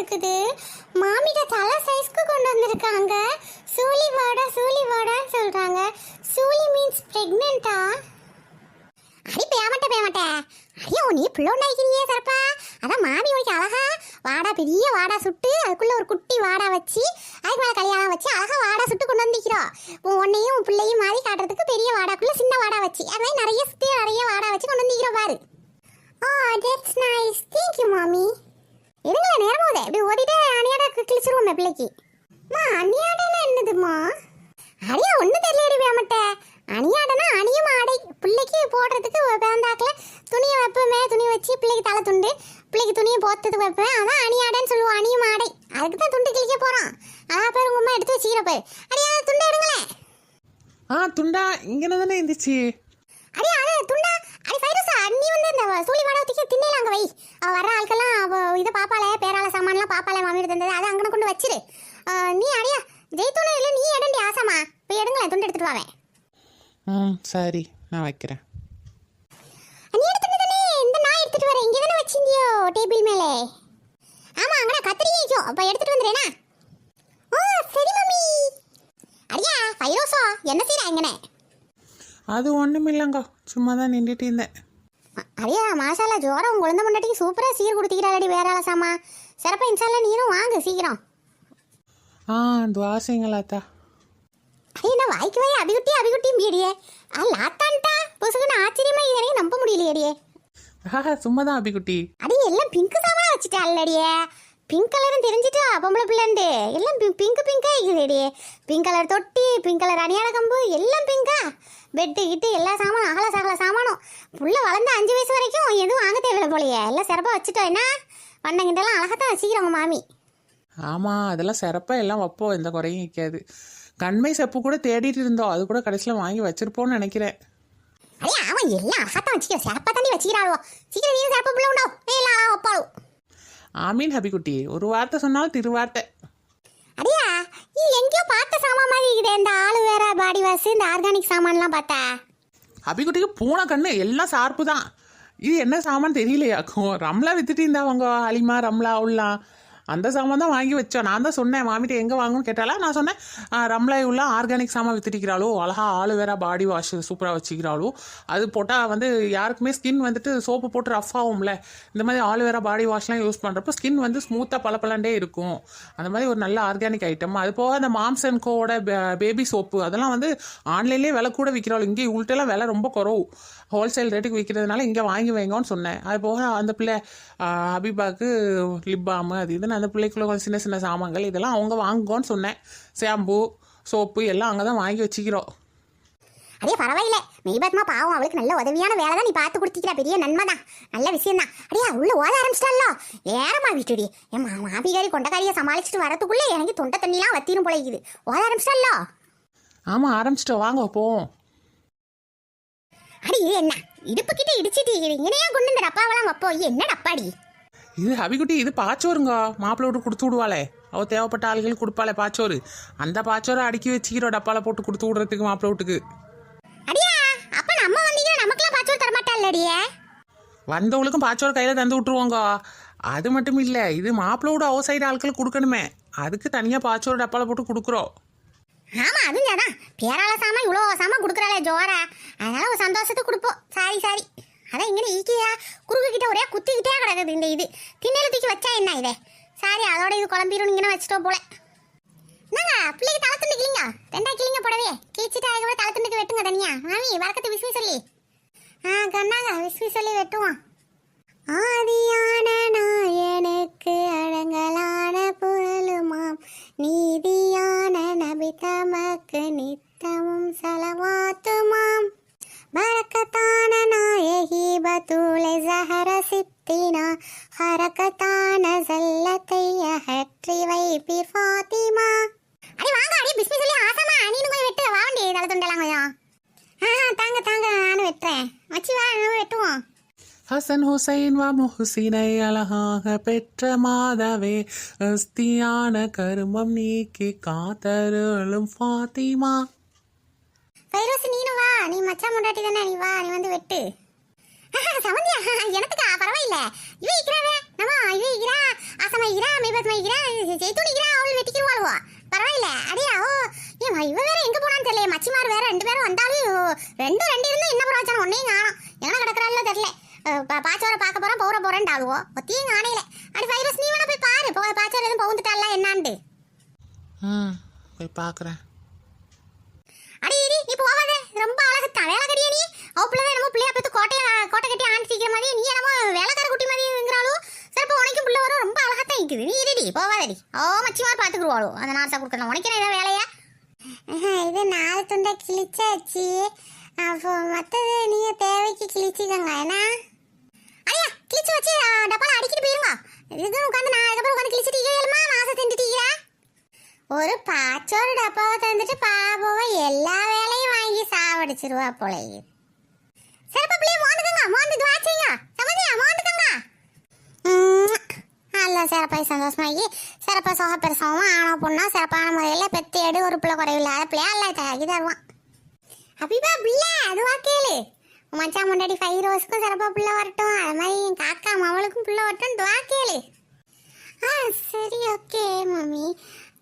இருக்குது. மாமிட தலை சைஸ்க்கு கொண்டு வந்திருக்காங்க. சூலி வாடா சூலி வாடான்னு சொல்றாங்க. சூலி மீன்ஸ் பிரெக்னெண்டா அடி பேமட்ட பேமட்ட. ஐயோ நீ பிள்ளை உண்டாக்கிறியே சரப்பா அதான் மாமி உனக்கு அழகா வாடா பெரிய வாடா சுட்டு அதுக்குள்ள ஒரு குட்டி வாடா வச்சு அதுக்கு மேலே கல்யாணம் வச்சு அழகா வாடா சுட்டு கொண்டு வந்திக்கிறோம் உன்னையும் உன் பிள்ளையும் மாதிரி காட்டுறதுக்கு பெரிய வாடாக்குள்ள சின்ன வாடா வச்சு அது மாதிரி நிறைய சுத்தி நிறைய வாடா வச்சு கொண்டு வந்திக்கிறோம் பாரு. Ah that's nice thank you மாமி. இருங்களே நேரம் போதே இப்படி ஓடிட்டே அணியாடா கிழிச்சிருவோம் பிள்ளைக்கு. மா அணியாடனா என்னதுமா அடியா ஒன்றும் தெரியலடி வேமட்ட அணியாடனா அணியும் ஆடை. பிள்ளைக்கு போடுறதுக்கு பேந்தாக்கில் துணியை வைப்போமே துணி வச்சு பிள்ளைக்கு தலை துண்டு பிள்ளைக்கு துணியை போத்ததுக்கு வைப்பேன். அதான் அணியாடைன்னு சொல்லுவோம் அணியும் ஆடை. அதுக்கு தான் துண்டு கிழிக்க போகிறோம் அதான் பேர் உங்கள் அம்மா எடுத்து வச்சுக்கிற பேர். அடியா துண்டு எடுங்களேன் ஆ துண்டா இங்கே தானே இருந்துச்சு அடியா அது துண்டா அடி ஃபைரோசா இந்த சூழி வாடகை தூக்கி திண்ணல அங்கே வை. அவ வர ஆட்கள்லாம் அவ இதை பாப்பாளே பேரால சாமான்லாம் பாப்பாளே மாமி தந்தது. அதை அங்கே கொண்டு வச்சிரு. நீ அடியா. ஜெய்தூணு இல்லை நீ எடுண்டி ஆசாமா. போய் எடுங்களேன் துண்டு எடுத்துட்டு வாவேன். ம் சரி நான் வைக்கிறேன். நீ எடுத்துட்டு இந்த நான் எடுத்துட்டு வரேன் இங்கே தானே வச்சிருந்தியோ டேபிள் மேலே? ஆமா அங்கடா கத்திரி வைக்கும் அப்ப எடுத்துட்டு வந்துறேனா ஓ சரி மம்மி அடியா ஃபைரோசா என்ன செய்யற இங்கனே? அது ஒன்றும் இல்லைங்க சும்மா தான் நின்றுட்டு இருந்தேன். அடியா மாஷாலா ஜோரம் உங்க குழந்தை முன்னாடி சூப்பரா சீர் கொடுத்துக்கிறாளடி வேற ஆள சாமா. சிறப்பா இன்ஷால்லா நீனும் வாங்க சீக்கிரம். ஆ துவாசைங்களாத்தா அடியே நான் வாய்க்கு வாய் அபிகுட்டி அபிகுட்டியும் பீடியே. ஆ லாத்தான்ட்டா பொசுக்குன்னு ஆச்சரியமா இது எனக்கு நம்ப முடியலையடியே. ஆஹா சும்மா தான் அபிக்குட்டி அடி எல்லாம் பிங்க் சாமா வச்சுட்டாள்லடியே பிங்க் கலரும் தெரிஞ்சிட்டா பொம்பளை பிள்ளைண்டு எல்லாம் பிங்க் பிங்கா இருக்குதுடி. பிங்க் கலர் தொட்டி பிங்க் கலர் அணியாட கம்பு எல்லாம் பிங்கா பெட்டு கிட்டு எல்லா சாமானும் அகல சகல சாமானும். புள்ள வளர்ந்து அஞ்சு வயசு வரைக்கும் எதுவும் வாங்க தேவையில்ல போலையே. எல்லாம் சிறப்பாக வச்சுட்டோம். என்ன? வண்ணங்கிட்டெல்லாம் அழகாத்தான் வச்சுக்கிறோங்க மாமி. ஆமாம் அதெல்லாம் சிறப்பாக எல்லாம் வைப்போம். எந்த குறையும் நிற்காது கண்மை செப்பு கூட தேடிட்டு இருந்தோம். அது கூட கடைசியில் வாங்கி வச்சிருப்போம்னு நினைக்கிறேன். அடே அவன் எல்லாம் அழகாத்தான் வச்சுக்கிறோம் சிறப்பாக தாண்டி வச்சுக்கிறாளோ. சீக்கிரம் நீ சிறப்பு பிள்ளை உண்டோ எல்லாம் வைப்பாளோ. ஆமீன் ஹபிக்குட்டி ஒரு வார்த்தை சொன்னாலும் திருவார்த்தை. அடியா நீ எங்கேயோ பார்த்த சாமான் மாதிரி இருக்குது. இந்த ஆளு வேற பாடி வாஷ் இந்த ஆர்கானிக் சாமான்லாம் பார்த்தா. அபிக்குட்டிக்கு பூனை கண்ணு எல்லாம் சார்பு தான் இது என்ன சாமான் தெரியலையாக்கும் ரம்லா வித்துட்டு இருந்தாவங்க அலிமா ரம்லா உள்ளா. அந்த சாமான் தான் வாங்கி வச்சோம் நான் தான் சொன்னேன் மாமிட்ட எங்கே வாங்கணும்னு கேட்டாலா நான் சொன்னேன் "ஆ, உள்ள ஆர்கானிக் சாமான் வித்துட்டிக்கிறாளோ அழகா ஆளு வேற பாடி வாஷ் சூப்பராக வச்சுக்கிறாளோ அது போட்டால் வந்து யாருக்குமே ஸ்கின் வந்துட்டு சோப்பு போட்டு ரஃப் ஆகும்ல. இந்த மாதிரி ஆளு வேற பாடி வாஷ்லாம் யூஸ் பண்ணுறப்போ ஸ்கின் வந்து ஸ்மூத்தாக பளபளண்டே இருக்கும். அந்த மாதிரி ஒரு நல்ல ஆர்கானிக் ஐட்டம் அது போக அந்த மாம்ஸ் அண்ட் கோவோட பேபி சோப்பு அதெல்லாம் வந்து ஆன்லைன்லேயே விலை கூட விற்கிறாள் இங்கே உள்ட்டெல்லாம் விலை ரொம்ப குறவு. ஹோல்சேல் ரேட்டுக்கு விற்கிறதுனால இங்கே வாங்கி வைங்கன்னு சொன்னேன். அது போக அந்த பிள்ளை ஆ, ஹபீபாக்கு லிப் பாமு அது இதுன்னு அந்த பிள்ளைக்குள்ள கொஞ்சம் சின்ன சின்ன சாமான்கள் இதெல்லாம் அவங்க வாங்குங்கன்னு சொன்னேன். ஷாம்பு சோப்பு எல்லாம் அங்கே தான் வாங்கி வச்சுக்கிறோம். அடே பரவாயில்ல. மெய்பாத்மா பாவம். அவளுக்கு நல்ல உதவியான வேலை தான் நீ பார்த்து கொடுத்திக்கிற. பெரிய நன்மை தான். நல்ல விஷயம் தான் அடியா உள்ள ஓத ஆரம்பிச்சிட்டாலோ ஏறமா வீட்டுடி. என் மாபிகாரி கொண்டக்காரியை சமாளிச்சுட்டு வரதுக்குள்ள எனக்கு தொண்டை தண்ணிலாம் வத்திரும் போல இருக்குது. ஓத ஆரம்பிச்சிட்டாலோ ஆமாம் ஆரம்பிச்சிட்டோம். வாங்க போவோம். அடி இது என்ன? இடுப்பு கிட்ட இடிச்சிட்டு இங்கனையா கொண்டு இந்த டப்பாவெல்லாம் வைப்போம். இது என்ன டப்பாடி இது ஹபிக்குட்டி இது பாச்சோருங்க மாப்பிள்ளை விட்டு கொடுத்து விடுவாளே. அவ தேவைப்பட்ட ஆளுகள் கொடுப்பாளே பாச்சோறு. அந்த பாச்சோரை அடுக்கி வச்சுக்கிறோம் டப்பால போட்டு கொடுத்து விடுறதுக்கு மாப்பிள்ளை வீட்டுக்கு. அடியா அப்ப நம்ம வந்தீங்கன்னா நமக்கெல்லாம் பாச்சோர் தரமாட்டாள்லடியே வந்தவங்களுக்கும் பாச்சோர் கையில் தந்து விட்டுருவோங்க. அது மட்டும் இல்லை இது மாப்பிள்ளோட அவ சைடு ஆட்கள் கொடுக்கணுமே. அதுக்கு தனியாக பாச்சோர் டப்பால போட்டு கொடுக்குறோம். ஆமா அதுவும் தான் பேரால சாமா இவ்வளோ சாமா கொடுக்குறாளே ஜோரா அதனால ஒரு சந்தோஷத்துக்கு கொடுப்போம். Sorry sorry. அதான் இங்கே ஈக்கியா குறுக்கு கிட்ட ஒரே குத்திக்கிட்டே கிடக்குது இந்த இது. திண்ணையில தூக்கி வச்சா என்ன இதே? சாரி அதோட இது குழம்பிடும் இங்கே வச்சுட்டோம் போல. என்னங்க பிள்ளைக்கு தலை துண்டு கிளிங்க ரெண்டா கிளிங்க போடவே கிழிச்சிட்டு அதுக்கு தலை துண்டுக்கு வெட்டுங்க தனியா. மாமி வழக்கத்து விஸ்வி சொல்லி. ஆ கண்ணாங்க விஸ்வி சொல்லி வெட்டுவோம். ஆதியான நாயனுக்கு அழங்கலான புகழுமாம் நீதி ஹுசைன் வ முஹுசினை அழகாக பெற்ற மாதவே அஸ்தியான கருமம் நீக்கி காத்தருளும் ஃபாத்திமா. ஃபைரோஸ் நீனு வா. நீ மச்சான் முண்டாட்டி தானே நீ வா நீ வந்து வெட்டு. சமந்தியா? எனத்துக்கா? பரவாயில்ல. இவ இக்கிறாவே? நம்ம இது இக்கிறா அசமா இக்கிறா மேபத்மா இருக்கிறா ஜெய்தூன் இக்கிறா அவள் வெட்டிக்கிடுவாளுவோ பரவாயில்ல. அடியா ஓ. ஏன் இவ வேற எங்க போனான்னு தெரியல மச்சிமார் வேற ரெண்டு பேரும் வந்தாலும் ரெண்டு ரெண்டும் ரெண்டு இருந்தா என்ன பிரயோஜனம் ஒன்னையும் காணும் எங்க கிடக்குறாள்ல தெரியல அஹ், பா- பாச்சோர பார்க்க போறோம் பௌர போறேன் ஆளுவோ ஒத்தியும் காணையில அடி வைரஸ் நீ வேணா போய் பாரு. போ பாச்சோர எதுவும் பவுந்துட்டால என்னான்ட்டு. ம் போய் பார்க்குறேன் அடி இடி நீ போவாதே ரொம்ப அழகுத்தான். வேலைக்கடியா நீ? அவ பிள்ளை என்னமோ பிள்ளைய பத்து கோட்டையை கோட்டை கட்டி ஆண்டு சீக்கிர மாதிரி நீ என்னமோ வேலைக்கார குட்டி மாதிரிங்கிறாலும் சிறப்பு உனக்கும் பிள்ளை வரும். ரொம்ப அழகாத்தான் இருக்குது நீ இருடி போவாதடி ஓ மச்சிமார் பார்த்துக்குருவாளோ அந்த நாசா கொடுக்கணும் உனக்கு ஏதாவது வேலையா? இது நாலு துண்டை கிழிச்சாச்சு. அப்போ மற்றது நீங்க தேவைக்கு கிழிச்சிக்கோங்க. என்ன ஐயா கிழிச்சு வச்சு டப்பால அடிக்கிட்டு போயிருங்க இது உட்காந்து நான் அதுக்கப்புறம் உட்காந்து கிழிச்சிட்டு மாசம் நாசம் செஞ்சுட்டீங்களா ஒரு பாச்சோறு டப்பாவை தந்துட்டு பாபாவை எல்லா வேலையும் வாங்கி சாவடிச்சிருவா போல சிறப்பு பிள்ளைய மோந்துக்கங்க மோந்து துவாச்சிங்க சமந்தியா மோந்துக்கங்க அல்ல சிறப்பாய் சந்தோஷமாகி சிறப்பாக சோக பெருசாவும் ஆணவ பொண்ணா சிறப்பான முறையில் பெத்து எடு ஒரு பிள்ளை குறைவில்லாத பிள்ளையா எல்லாம் தயாக்கி தருவான். அபிபா பிள்ளை அதுவா கேளு. மச்சான் முன்னாடி ஃபைவ் ரோஸ்க்கும் சிறப்பாக புள்ள வரட்டும். அது மாதிரி என் காக்கா மவளுக்கும் புள்ள வரட்டும். துவா கேளு. ஆ சரி ஓகே மம்மி.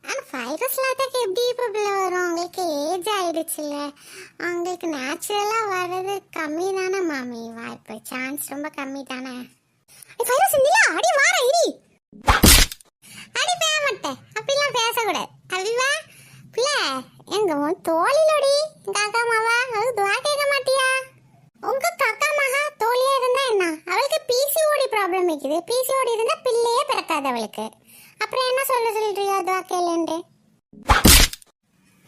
ஆனால் ஃபைரஸ் லாட்டாக்கு எப்படி இப்போ பிள்ளை வரும்? உங்களுக்கு ஏஜ் ஆயிடுச்சுல்ல உங்களுக்கு நேச்சுரலாக வர்றது கம்மி தானே மாமி வாய்ப்பு சான்ஸ் ரொம்ப கம்மி தானே ஃபைரஸ் இல்லையா அடி வார இடி. அடி பேச மாட்டேன் அப்படிலாம் பேசக்கூடாது. அபிவா பிள்ளை எங்க தோழிலோடி காக்கா மாவா ப்ராப்ளம் இருக்குது. பிசிஓடி இருந்தால் பிள்ளையே பிறக்காது அவளுக்கு. அப்புறம் என்ன சொல்ல சொல்றியா அதுவா கேளுன்று.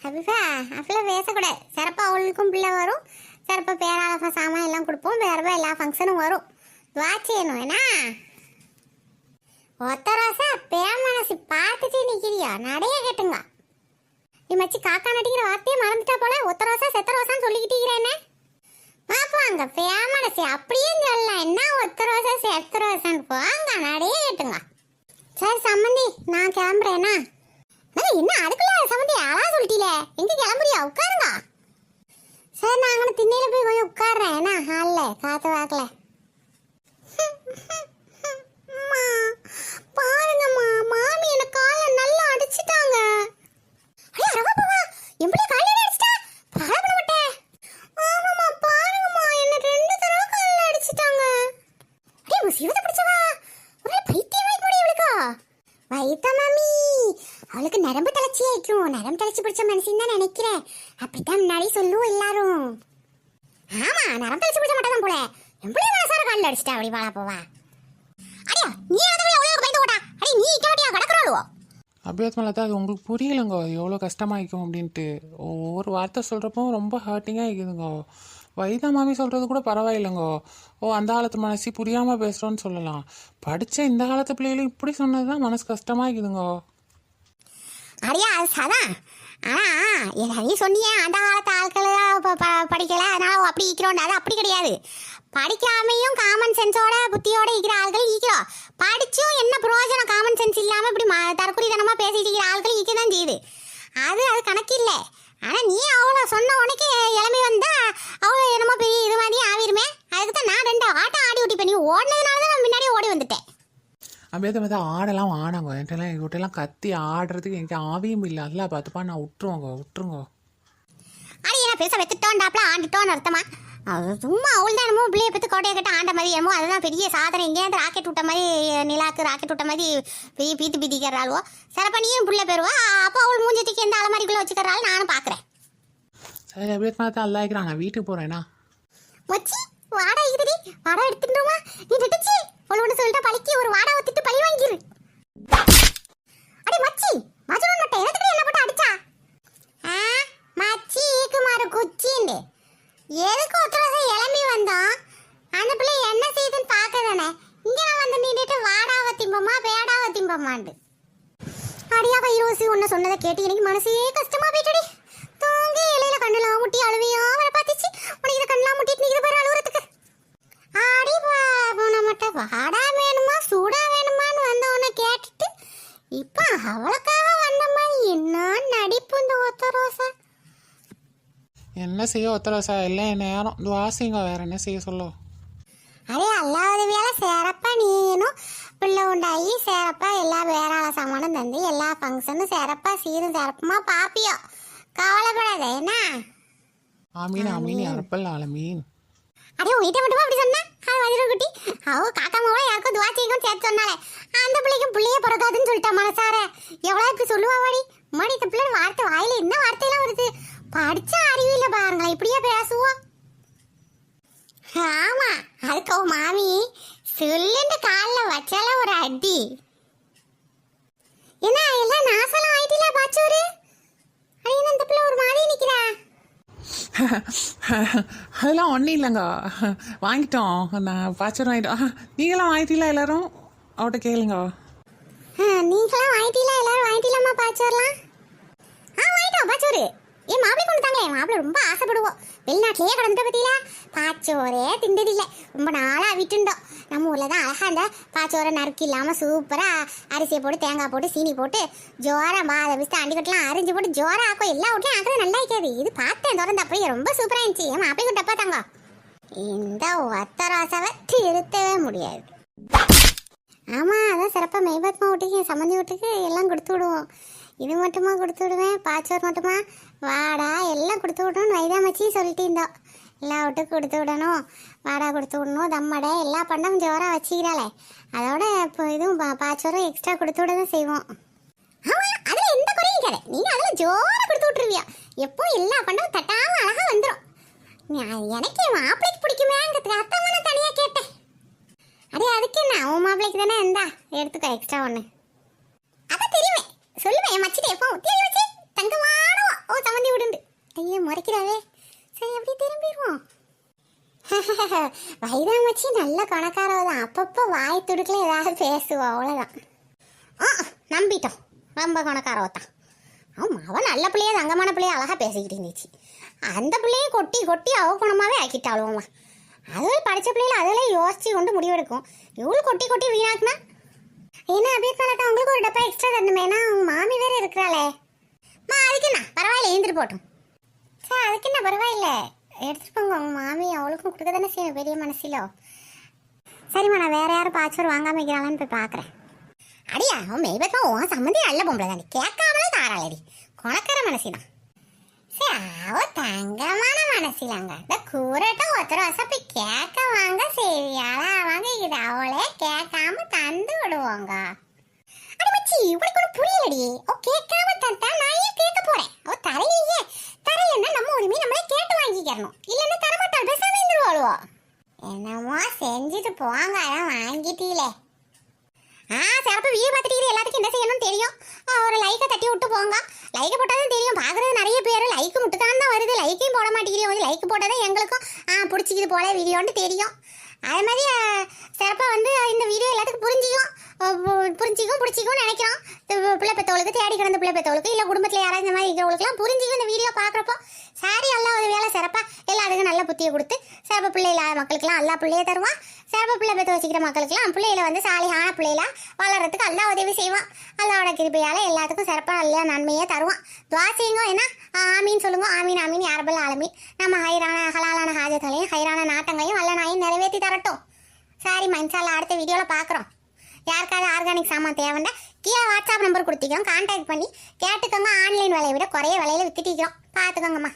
அபிபா அப்படிலாம் பேசக்கூடாது. சிறப்பா அவளுக்கும் பிள்ளை வரும். சிறப்பாக பேராள சாமான் எல்லாம் கொடுப்போம். வேறப்பா எல்லா ஃபங்க்ஷனும் வரும். துவா செய்யணும். என்ன? ஒத்த ரோசா பேமனசு பார்த்துட்டு நிக்கிறியா? நடைய கேட்டுங்க. நீ மச்சி காக்கா நடிக்கிற வார்த்தையே மறந்துட்டா போல? ஒத்த ரோசா செத்த ரோசான்னு சொல்லிக்கிட்டு இருக்கிறேனே. பாப்பாங்க பேமனசு அப்படியே சொல்லலாம். என்ன ஒத்த ரோசா செத்த ரோசான்னு போங்க நடைய கேட்டுங்க சரி சம்மந்தி நான் கிளம்புறேனா? என்ன அதுக்குள்ள சம்மந்தி அழா சொல்லிட்டீல எங்க கிளம்புறியா? உட்காருங்க. சரி நான் அங்கே திண்ணையில போய் கொஞ்சம் உட்கார்றேன். என்ன ஹாலில் காத்து வாக்கல. அம்மா, பாருங்கம்மா மாமி என்ன காலை நல்லா அடிச்சிட்டாங்க. எப்படி காலையில அடிச்சிட்டா. பாரப்பட மாட்டேன் ஆமாம்மா பாருங்கம்மா என்ன ரெண்டு தடவை காலில் அடிச்சிட்டாங்க அடே உன் சிவத்தை பிடிச்சவா? ஒரு பைத்தியம் ஆகி முடியும் இவளுக்கா? வைத்த மாமி அவளுக்கு நரம்பு தளர்ச்சி ஆயிக்கும் நரம்பு தளர்ச்சி பிடிச்ச மனுஷன் தான் நினைக்கிறேன். அப்படித்தான் முன்னாடி சொல்லுவோம் எல்லாரும். ஆமா நரம்பு தளர்ச்சி பிடிச்ச மாட்டேன் போல. எப்படி மனசார காலில் அடிச்சிட்டா அப்படி வாழ போவா? அடியா நீ அதை அவ்வளோ பயந்து ஓட்டா அடி நீ இக்கவட்டியா கடக்குறாளுவோ அபியாஸ் தான் அது உங்களுக்கு புரியலங்கோ. எவ்வளோ கஷ்டமாயிக்கும் அப்படின்ட்டு. ஒவ்வொரு வார்த்தை சொல்கிறப்போ ரொம்ப ஹர்ட்டிங்காக இருக்குதுங்கோ. வைதா மாமி சொல்கிறது கூட பரவாயில்லைங்கோ. ஓ அந்த காலத்து மனசு புரியாமல் பேசுகிறோன்னு சொல்லலாம். படித்த இந்த காலத்து பிள்ளைகளும் இப்படி சொன்னது தான் மனசு கஷ்டமாக இருக்குதுங்க. அடியா அது சதான் ஆனா என்ன நீ சொன்னியே அந்த காலத்து ஆட்கள் படிக்கல. அதனால அப்படி ஈக்கிறோம் அது அப்படி கிடையாது. படிக்காமையும் காமன் சென்ஸோட புத்தியோட இருக்கிற ஆள்கள் ஈக்கிறோம் படிச்சும் என்ன பிரயோஜனம் காமன் சென்ஸ் இல்லாமல் இப்படி ம- தற்குறித்தனமா பேசிட்டு இருக்கிற ஆள்கள் ஈக்க தான் செய்யுது. அது அது கணக்கு இல்லை ஆனா நீ அவ்வளோ சொன்ன உனக்கு இளமை வந்தா அவ்வளோ என்னமோ பெரிய இது மாதிரி ஆவிருமே அதுக்கு தான் நான் ரெண்டு ஆட்டம் ஆடி விட்டு பண்ணி ஓடினதுனால தான் நான் முன்னாடியே ஓடி வந்துட்டேன். அப்படியே வந்து ஆடலாம் ஆனாங்க. என்கிட்டலாம் எங்கிட்டலாம் கத்தி ஆடுறதுக்கு எனக்கு ஆவியும் இல்லை. அதெல்லாம் பார்த்துப்பா நான் விட்டுருவோங்க விட்டுருங்க. அடி என்ன பெருசா வெத்துட்டோண்டாப்ல ஆண்டுட்டோன்னு அர்த்தமா? அது சும்மா அவள் தான் என்னமோ பிள்ளைய பற்றி கோட்டையை கட்ட ஆண்ட மாதிரி என்னமோ அதுதான் பெரிய சாதனை. எங்கேயாவது ராக்கெட் விட்ட மாதிரி நிலாக்கு ராக்கெட் விட்ட மாதிரி பெரிய பீத்து பீத்திக்கிறாளுவோ சிறப்பனியும் பிள்ளை பெறுவா. அப்போ அவள் மூஞ்சத்துக்கு எந்த அலமாரிக்குள்ளே வச்சுக்கிறாள் நானும் பார்க்குறேன் சரி அப்படியே தான் அல்லா இருக்கிறான் நான் வீட்டுக்கு போகிறேன்னா மச்சி வாடா இருக்குடி வாடா எடுத்துட்டோமா நீ நடிச்சு அவள் ஒன்று சொல்லிட்டு பழிக்கு. ஒரு வாடா ஒத்திட்டு பழி வாங்கிரு. அடி மச்சி மஜனோன் மட்டை. எதுக்கு என்ன போட்டு அடிச்சா? ஆ மச்சி ஈக்குமாறு குச்சின்னு. எதுக்கு ஒருத்தர இளம்பி வந்தோம் அந்த பிள்ளை என்ன செய்யுதுன்னு பார்க்க தானே. இங்கே நான் வந்து நின்றுட்டு வாடாவை திம்பமா பேடாவ திம்பமாண்டு அடியா வைரோசி உன்னை சொன்னதை கேட்டு எனக்கு மனசே கஷ்டமா போயிட்டுடி. தூங்கி இலையில கண்ணெல்லாம் முட்டி அழுவியா வர பார்த்துச்சு. உனக்கு இதை கண்ணெல்லாம் முட்டிட்டு நிற்கிது பாரு அழுகுறதுக்கு ஆடி போன மட்டும் வாடா வேணுமா சூடா வேணுமான்னு வந்தவனை கேட்டுட்டு இப்போ அவளுக்காக வந்த மாதிரி என்ன நடிப்பு இந்த ஒத்த ரோசா? என்ன செய்ய ஒத்தரசா எல்லாம் நேரம் துவாசிங்க வேற. என்ன செய்ய சொல்லோ? அதே அல்லாவது வேலை சிறப்பா நீனும். பிள்ளை உண்டாகி சிறப்பா எல்லா வேறாள சாமானும் தந்து எல்லா ஃபங்க்ஷனும் சிறப்பா சீரும் சிறப்புமா பாப்பியோ. கவலைப்படாத என்ன? ஆமீன் ஆமீன் அரப்பல் ஆலமீன் அடே உயிட்ட மட்டுமா அப்படி சொன்னா அது வஜ்ர குட்டி. அவ காக்கா மோளை யாருக்கும் துவா செய்யும் சேர்த்து சொன்னாலே. அந்த பிள்ளைக்கு பிள்ளையே பிறக்காதுன்னு சொல்லிட்டா மனசார. எவ்வளவு இப்படி சொல்லுவா வாடி மடி இந்த பிள்ளை வார்த்தை வாயில என்ன வார்த்தையெல்லாம் வருது? படிச்ச அறிவு இல்ல பாருங்களேன் இப்படியே பேசுவோம். ஆமா அதுக்கு அவ மாமி சொல்லுண்டு காலில் வச்சால ஒரு அடி. என்ன எல்லாம் நாசலம் ஆயிட்டில பாச்சோரு அடி என்ன இந்த பிள்ளை ஒரு மாதிரி நிக்கிறா? அதெல்லாம் ஒன்றும் இல்லைங்க. வாங்கிட்டோம். நான் பாச்சரம் வாங்கிட்டோம். நீங்களாம் வாங்கிட்டீங்களா எல்லாரும்? அவட்ட கேளுங்க. நீங்களாம் வாங்கிட்டீங்களா? எல்லாரும் வாங்கிட்டீங்களாம்மா பாச்சோர்லாம் ஆ வாங்கிட்டோம் பாச்சோரு என் மாப்பிளை கொண்டு தாங்க என் மாப்பிள்ளை ரொம்ப ஆசைப்படுவோம் வெளிநாட்டிலேயே கடந்துட்ட பத்தியில? பாச்சோரே திண்டதில்லை. ரொம்ப நாளாக விட்டுண்டோம் நம்ம ஊரில் தான் அழகாக அந்த பாச்சோரை நறுக்கி இல்லாமல் சூப்பராக அரிசியை போட்டு தேங்காய் போட்டு சீனி போட்டு ஜோரா பாதை பிஸ்து அண்டிக்கட்டெலாம் அரிஞ்சு போட்டு ஜோரம் ஆக்கும். எல்லா வீட்லையும் ஆக்கிறது நல்லா இருக்காது இது பார்த்தேன் திறந்த அப்படியே ரொம்ப சூப்பராக இருந்துச்சு. என் மாப்பிளை கொண்டு பார்த்தாங்க இந்த ஒத்தரோசாவை திருத்தவே முடியாது. ஆமாம் அதான் சிறப்பாக மெய்பத்மா வீட்டுக்கு சம்மந்தி வீட்டுக்கு எல்லாம் கொடுத்து விடுவோம். இது மட்டுமா கொடுத்து விடுவேன்? பாச்சோர் மட்டுமா? வாடா எல்லாம் கொடுத்து விடணும்னு வைதாமச்சி சொல்லிட்டு இருந்தோம் எல்லா வீட்டுக்கும் கொடுத்து விடணும். வாடா கொடுத்து விடணும். தம்மடை எல்லா பண்டமும் ஜோராக வச்சுக்கிறாளே. அதோட இப்போ இதுவும் பா- பாச்சோரும் எக்ஸ்ட்ரா கொடுத்து விட தான் செய்வோம். ஆமாம் அதில் எந்த குறையும் கிடையாது நீங்கள் அதில் ஜோராக கொடுத்து விட்ருவியா எப்போ எல்லா பண்டமும் தட்டாமல் அழகாக வந்துடும் எனக்கு என் மாப்பிள்ளைக்கு பிடிக்குமேங்கிறதுக்கு அத்தமாக நான் தனியாக கேட்டேன். அடே அதுக்கு என்ன? உன் மாப்பிளைக்கு தானே இருந்தா எடுத்துக்கோ எக்ஸ்ட்ரா ஒன்று அதான் தெரியுமே. சொல்லுவேன் என் மச்சிட்டு எப்போ? தேடி வச்சு தங்கமானவா ஓ சம்மந்தி விடுண்டு. ஐயோ முறைக்கிறாவே சரி அப்படியே திரும்பிடுவோம். வைதா மச்சி நல்ல கணக்காரவ தான். அப்பப்போ வாய் துடுக்கல ஏதாவது பேசுவோம் அவ்வளோதான் ஆ நம்பிட்டோம். ரொம்ப கணக்காரவ தான். அவன் அவன் நல்ல பிள்ளைய தங்கமான பிள்ளைய அழகாக பேசிக்கிட்டு இருந்துச்சு. அந்த பிள்ளையை கொட்டி கொட்டி அவ குணமாகவே ஆக்கிட்டாளுவோம்மா அதில் படித்த பிள்ளைகள் அதில் யோசிச்சு கொண்டு முடிவெடுக்கும். இவ்வளோ கொட்டி கொட்டி வீணாக்குனா? என்ன அப்படியே கலட்டா உங்களுக்கு ஒரு டப்பா எக்ஸ்ட்ரா தரணுமே? ஏன்னா அவங்க மாமி வேற இருக்கிறாளே. மா அதுக்கு என்ன? பரவாயில்ல எழுந்துட்டு போட்டும். சார் அதுக்கு என்ன? பரவாயில்ல. எடுத்துட்டு போங்க உங்க மாமி அவளுக்கும் கொடுக்க தானே செய்யணும் பெரிய மனசிலோ. சரிம்மா நான் வேற யாரும் பாச்சோர் வாங்காம வைக்கிறாங்கன்னு போய் பார்க்குறேன் அடியா அவன் மெய்பத்மா உன் சம்மந்தி நல்ல பொம்பளை தாண்டி. கேட்காமலே தாராளடி. கொணக்கிற மனசுதான். சரி அவ தங்கம்மா மனசிலாங்க. இந்த கூரட்டும் ஒருத்தர் வசப்பி கேட்க வாங்க செய்வியாளா வாங்க. இது அவளே கேட்காம தந்து விடுவாங்க. அட மச்சி உனக்கு ஒன்று புரியலடி. ஓ கேட்காம தந்தா நான் ஏன் கேட்க போறேன். ஓ தரையிலேயே தரையிலன்னா நம்ம உரிமை நம்மளே கேட்டு வாங்கிக்கிறணும். இல்லைன்னா தரமாட்டாள் பேசாம இருந்துருவாளுவோ என்னமோ செஞ்சுட்டு போவாங்க அதான் வாங்கிட்டீங்களே. ஆ சிறப்பு வீடியோ பார்த்துட்டு எல்லாத்துக்கும் என்ன செய்யணும்னு தெரியும். ஆ, ஒரு லைக்கை தட்டி விட்டு போங்க. லைக் போட்டால் தெரியும். பார்க்குறது நிறைய பேர் லைக் மட்டும் தான் வருது. லைக்கையும் போட மாட்டேங்கிறீங்க. வந்து லைக் போட்டால் தான் எங்களுக்கும் ஆ பிடிச்சிக்கிது போல வீடியோன்னு தெரியும். அதே மாதிரி சிறப்பாக வந்து இந்த வீடியோ எல்லாத்துக்கும் புரிஞ்சிக்கும். புரிஞ்சிக்கும் பிடிச்சிக்கும் நினைக்கிறோம். பிள்ளை பெற்றவளுக்கு தேடி கிடந்த பிள்ளை பெற்றவளுக்கு இல்லை குடும்பத்தில் யாராவது இந்த மாதிரி இருக்கிறவங்களுக்குலாம் புரிஞ்சிக்கும் இந்த வீடியோ பார்க்குறப்போ சாரி எல்லாம் ஒரு வேலை சிறப்பாக எல்லாத்துக்கும் நல்ல புத்தியை கொடுத்து சிறப்பு பிள்ளை இல்லாத மக்களுக்கெல்லாம் எல்லா பிள்ளையே தருவான். சிறப்பு பிள்ளை பெற்று வச்சுக்கிற மக்களுக்கெல்லாம் பிள்ளைகளை வந்து சாலியான பிள்ளைகளா வளர்றதுக்கு அல்லா உதவி செய்வான். அல்லாவோட கிருப்பையால் எல்லாத்துக்கும் சிறப்பாக நல்ல நன்மையே தருவான். துவா செய்யுங்க என்ன? ஆமீன் சொல்லுங்க. ஆமீன் ஆமீன். யாரபல் ஆலமீன்? நம்ம ஹைரான ஹலாலான ஹாஜர்களையும் ஹைரான நாட்டங்களையும் வல்ல நாயும் நிறைவேற்றி தரட்டும். சாரி மன்சால அடுத்த வீடியோவில் பார்க்குறோம் யாருக்காவது ஆர்கானிக் சாமான் தேவைன்னா கீழே வாட்ஸ்அப் நம்பர் கொடுத்துக்கோங்க. கான்டாக்ட் பண்ணி கேட்டுக்கோங்க. ஆன்லைன் விலையை விட குறைய விலையில வித்துட்டிக்கிறோம் பார்த்துக்கோங்கம்மா